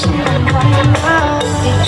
Thank you.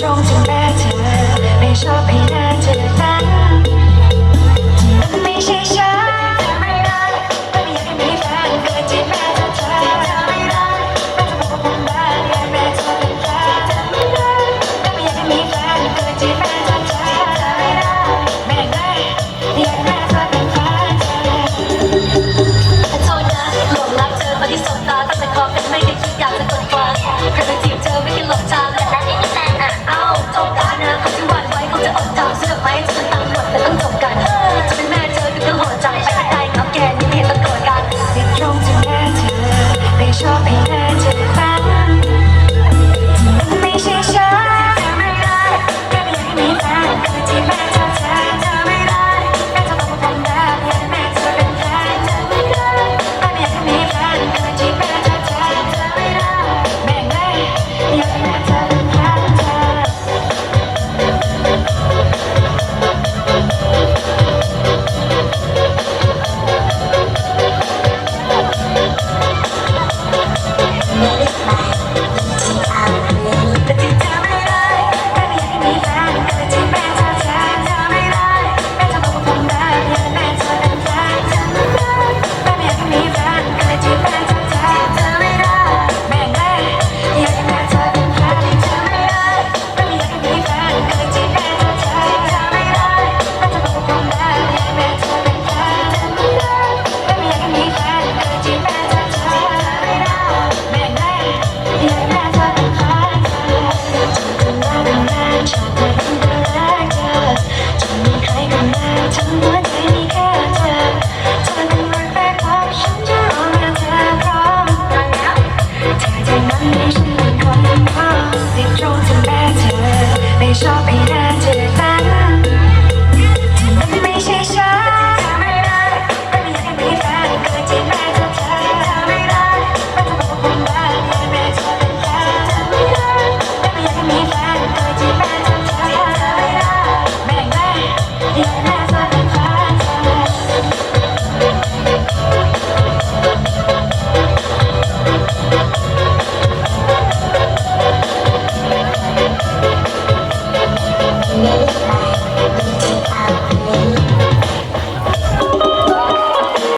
นั้นฉันเป็นคนพ่อติดโจทย์จะแม่เธอ ไม่ชอบไปหน้าเธอ